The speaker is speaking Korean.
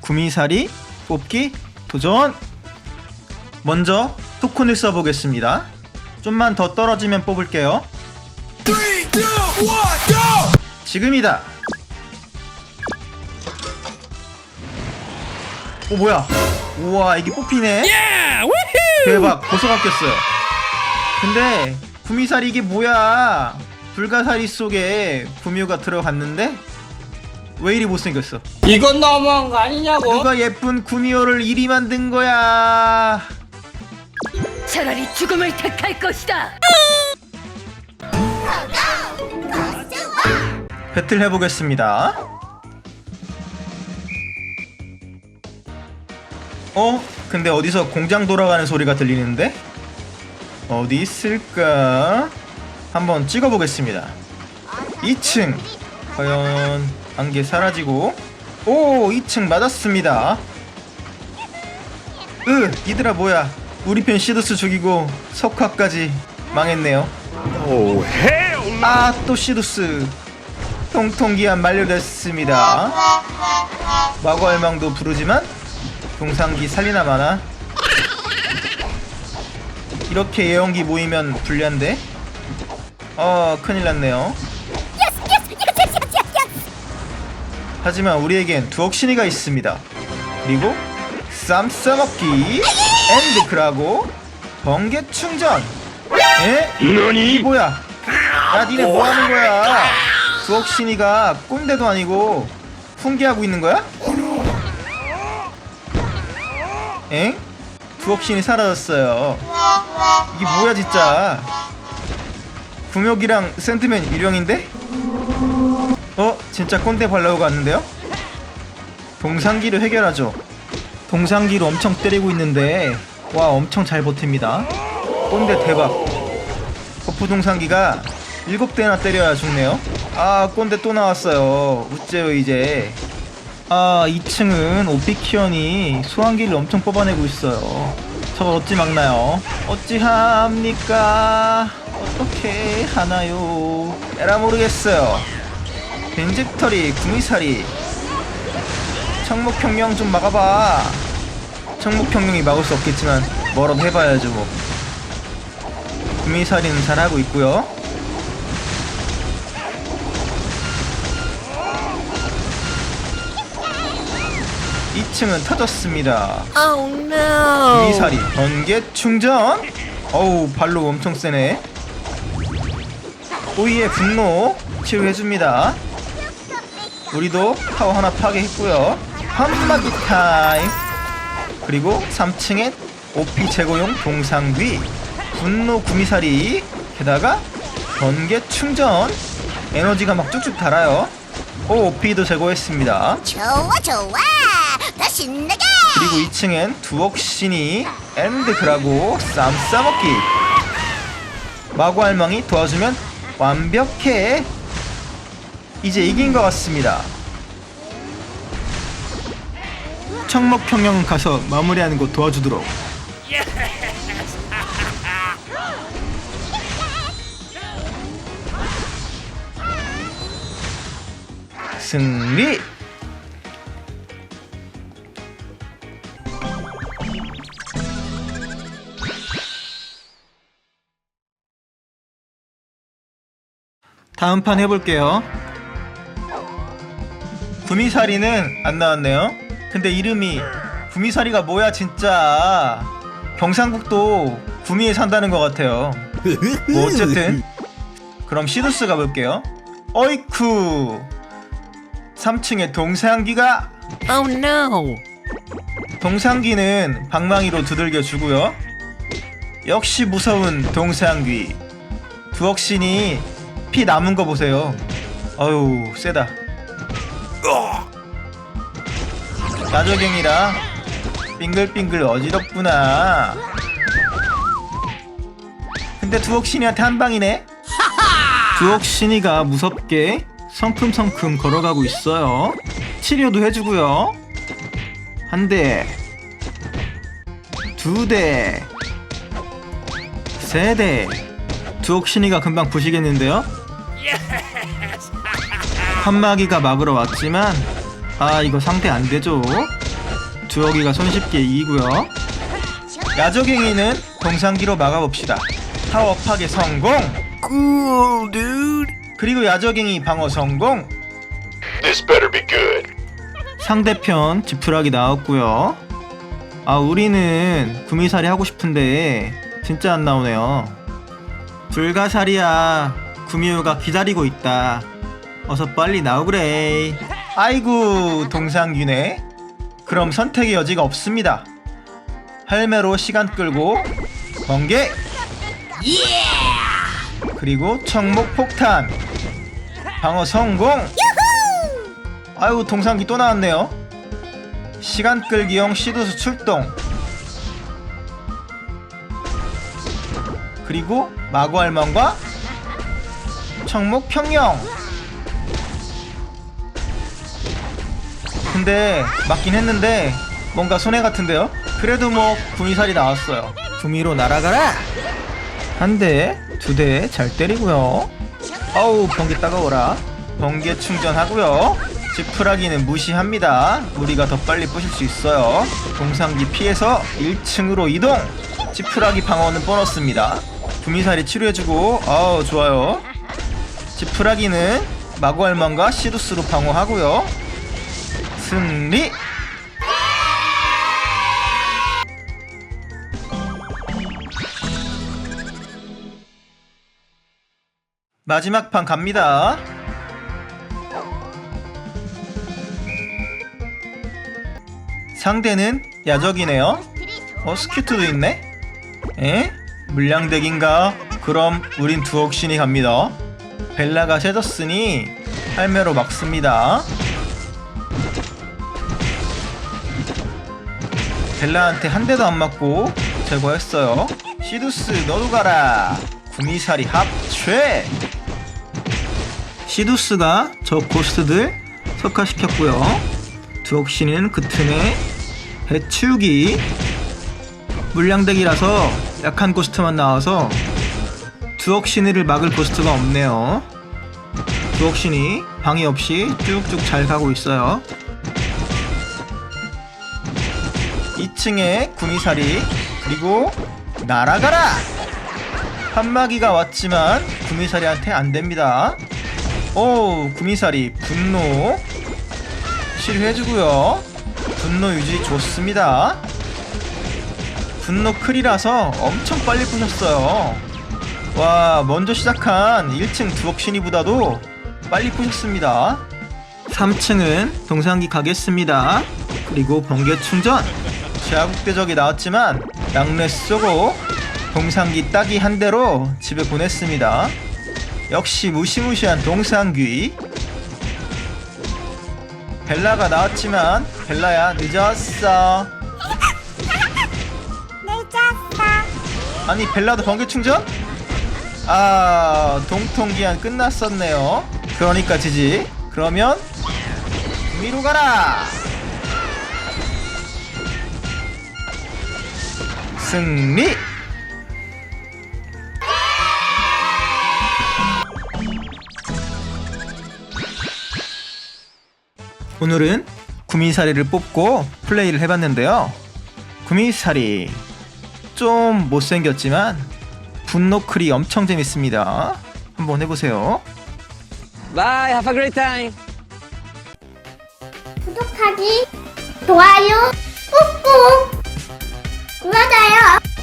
구미사리 뽑기 도전. 먼저 토큰을 써보겠습니다. 좀만 더 떨어지면 뽑을게요. go! 지금이다. 오 뭐야? 우와 이게 뽑히네. 대박. 고소 바뀌었어요. 근데 구미사리 이게 뭐야? 불가사리 속에 구미호가 들어갔는데 왜 이리 못생겼어 이건 너무한 거 아니냐고? 누가 예쁜 구미호를 이리 만든 거야 차라리 죽음을 택할 것이다. 배틀 해보겠습니다 어? 근데 어디서 공장 돌아가는 소리가 들리는데? 어디 있을까? 한번 찍어보겠습니다 2층 과연 안개 사라지고. 오 2층 맞았습니다. 으 이들아 뭐야? 우리 편 시드스 죽이고 석화까지 망했네요. 아또 시드스. 통통기한 만료됐습니다. 마구알망도 부르지만 동상기 살리나 마나? 이렇게 예언기 모이면 불리한데? 어 큰일났네요 하지만 우리에겐 두억신이가 있습니다 그리고 쌈 싸먹기 엔드크라고 번개 충전 에? 이 뭐야 야 니네 뭐하는 거야 두억신이가 꼰대도 아니고 훈계하고 있는 거야? 엥? 두억신이 사라졌어요 이게 뭐야 진짜 구묘기랑 센트맨 유령인데? 어? 진짜 꼰대 발라고 갔는데요? 동상기를 해결하죠. 동상기로 엄청 때리고 있는데 와 엄청 잘 버팁니다. 꼰대 대박. 버프 동상기가 일곱 대나 때려야 죽네요. 아 꼰대 또 나왔어요. 우째요 이제. 아 2층은 오피키언이 소환기를 엄청 뽑아내고 있어요. 저걸 어찌 막나요? 어찌합니까? 어떻게 하나요? 에라 모르겠어요 벤젝터리 구미사리 청목평령 좀 막아봐. 청목평령이 막을 수 없겠지만 뭐라도 해봐야죠 뭐. 구미사리는 잘하고 있고요. 2층은 터졌습니다. Oh. 구미사리 번개 충전. 어우 발로 엄청 세네. 오이의 분노 치료해줍니다 우리도 타워 하나 파괴했고요. 한마디 타임. 그리고 3층엔 OP 제거용 동상귀 분노 구미사리 게다가 번개 충전. 에너지가 막 쭉쭉 달아요. 오 OP도 제거했습니다. 좋아 좋아. 더 신나게. 그리고 2층엔 두억신이 엔드 그라고 쌈 싸먹기. 마구알망이 도와주면 완벽해 이제 이긴 것 같습니다. 청목평영 가서 마무리하는 거 도와주도록. 승리! 다음 판 해볼게요. 구미사리는 안 나왔네요. 근데 이름이 구미사리가 뭐야 진짜. 경상북도 구미에 산다는 것 같아요. 뭐 어쨌든 그럼 시두스 가볼게요. 어이쿠 3층에 동상기가 Oh no. 동상기는 방망이로 두들겨 주고요. 역시 무서운 동상귀. 두억신이 피 남은 거 보세요. 어유 세다. 나조경이라 빙글빙글 어지럽구나. 근데 두억신이한테 한 방이네. 두억신이가 무섭게 성큼성큼 걸어가고 있어요. 치료도 해주고요. 한 대, 두 대, 세 대. 두옥신이가 금방 부시겠는데요? 한마기가 막으러 왔지만 아 이거 상대 안 되죠? 두어기가 손쉽게 이기고요. 야저갱이는 동상기로 막아봅시다. 타워 파괴 성공. Cool, dude. 그리고 야저갱이 방어 성공. This better be good. 상대편 지푸라기 나왔고요. 아 우리는 구미살이 하고 싶은데 진짜 안 나오네요. 불가사리야 구미호가 기다리고 있다. 어서 빨리 나오그래. 아이고 동상균네 그럼 선택의 여지가 없습니다. 할매로 시간 끌고 번개. 그리고 청목 폭탄. 방어 성공. 아유 동상기 또 나왔네요. 시간 끌기용 시도수 출동. 그리고 마구 할망과 청목 평영. 근데 맞긴 했는데 뭔가 손해 같은데요? 그래도 뭐 구미살이 나왔어요. 구미로 날아가라. 한 대, 두 대 잘 때리고요. 어우 번개 따가워라. 번개 충전하고요. 지푸라기는 무시합니다. 우리가 더 빨리 부실 수 있어요. 동상기 피해서 1층으로 이동. 지푸라기 방어는 보너스입니다. 구미살이 치료해주고 아우 좋아요. 지푸라기는 마구알망과 시루스로 방어하고요. 승리. 마지막 판 갑니다. 상대는 야적이네요. 어 스큐트도 있네. 에? 물량덱인가? 그럼 우린 두옥신이 갑니다. 벨라가 세졌으니 할매로 막습니다. 벨라한테 한 대도 안 맞고 제거했어요. 시두스 너도 가라. 구미사리 합체. 시두스가 저 고스트들 석화시켰고요. 두옥신이는 그 틈에 해치우기 물량덱이라서 약한 고스트만 나와서 두옥신이를 막을 고스트가 없네요. 두옥신이 방해 없이 쭉쭉 잘 가고 있어요. 2층에 구미사리 그리고 날아가라! 한마기가 왔지만 구미사리한테 안됩니다. 오 구미사리 분노 실해주고요. 분노 유지 좋습니다. 분노 클이라서 엄청 빨리 부셨어요. 와 먼저 시작한 1층 두옥신이보다도 빨리 부셨습니다. 3층은 동상기 가겠습니다. 그리고 번개 충전 제아국대적이 나왔지만 양레 쏘고 동상기 따기 한 대로 집에 보냈습니다. 역시 무시무시한 동상귀. 벨라가 나왔지만 벨라야 늦었어. 늦었어. 아니 벨라도 번개 충전? 아 동통기한 끝났었네요. 그러니까 지지. 그러면 위로 가라. 승리! 오늘은 구미사리를 뽑고 플레이를 해봤는데요. 구미사리 좀 못생겼지만 분노클이 엄청 재밌습니다. 한번 해보세요. Bye, have a great time. 구독하기, 좋아요, 꾹꾹 だよ。